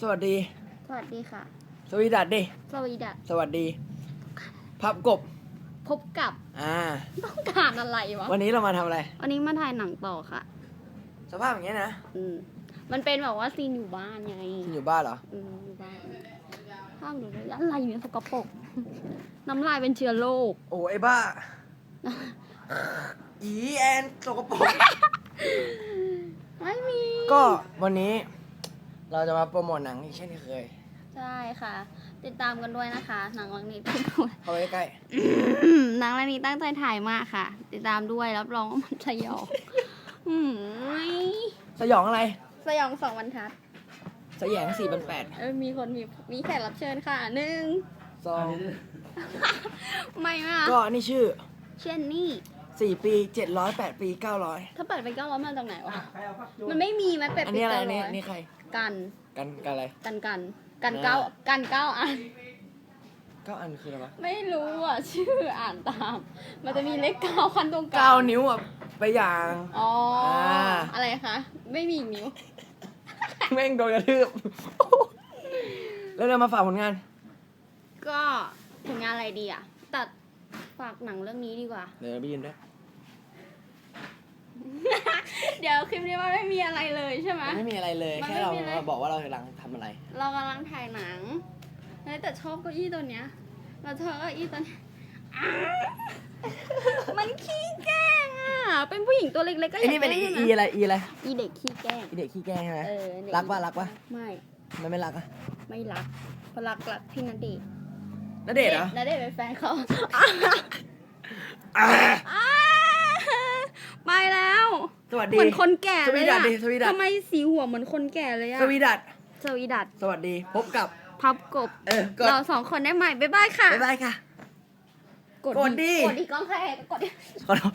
สวัสดี สวัสดีค่ะ สวีดัดดิ สวัสดีดัสสวัสดี พับกบ พบกับอ่า ต้องการอะไรวะวันนี้เรามาทำอะไร วันนี้มาถ่ายหนังต่อค่ะ สภาพอย่างเงี้ยนะอืม มันเป็นแบบว่าซีนอยู่บ้านไงที่อยู่บ้านเหรอ อืมอยู่บ้านห้ามดูเลยอะไรอยู่ในสกปรก น้ำลายเป็นเชื้อโรค โอ้ไอ้บ้า อีแอนสกปรกไม่มี ก็วันนี้ เราจะมาโปรโมทหนังอีกเช่นเคยใช่ค่ะ ติดตามกันด้วยนะคะ หนังเรื่องนี้เข้าไปใกล้หนังเรื่องนี้ตั้งใจถ่ายมากค่ะ ติดตามด้วยรับรองว่ามันสยองอืมๆสยองอะไร สยองสองบรรทัดสยองสี่พันแปดเออมีคนมีมีแขกรับเชิญค่ะหนึ่งสองไม่มาก็นี่ชื่อ เช่นนี่ สี่ปีเจ็ดร้อยแปดปีเก้าร้อยถ้าเปิดเป็นเก้าร้อยมาจากไหนวะมันไม่มีมันเป็ดอันเป็นี้นอะไรเก้าอันร้นี้อยนี่ใคร กัน กันกันอะไร กันกัน กันเก้ากันเก้าอัน เก้าอันคืออะไรวะไม่รู้อะ ชื่ออ่านตาม มันจะมีเลขเก้าคันตรงกลางเก้านิ้วอะไปอย่าง อ๋ออาาอะไรคะ ไม่มีอีกนิ้ว แม่งโดนกระทืบ แล้วเรามาฝากผลงาน ก็ผลงานอะไรดีอะตัด ฝากหนังเรื่องนี้ดีกว่า เดี๋ยวไปยืนด้วย เดี๋ยวคลิปนี้มันไม่มีอะไรเลยใช่ไหม ไม่มีอะไรเลย มันแค่ไม่เรามีอะไรมาบอกว่าเรากำลังทำอะไร เรากำลังถ่ายหนังเฮ้ยแต่ชอบเก้าอี้ตัวเนี้ยเราชอบเก้าอี้ตัวเนี้ยอ้าวมันขี้แกล้งอะ เป็นผู้หญิงตัวเล็กๆก็อไอ้ยากนี่เป็นล่อีนะอีอะไรอีอะไรอีเด็กขี้แกล้ง อีเด็กขี้แกล้งใช่ไหมเออเด็รักปะรักปะไม่ มันไม่รักอะไม่รักเพราะรักรักพี่นันเดชน์ ณเดชน์เหรอณเดชน์เป็นแฟนเขาอ่าอ้าไปแล้ว สวัสดีเหมือนคนแก่สเลวียดัอะดดิสวีดัดทำไมสีหัวเหมือนคนแก่เลยอะสวีดัตสวีดัตสวัสดีพบกับ พับกบ เออกดเราสองคนได้ใหม่ บ๊ายบายค่ะ บ๊ายบายค่ะ กดดิ กดดีกล้องแค่กดดิ ขอโทษ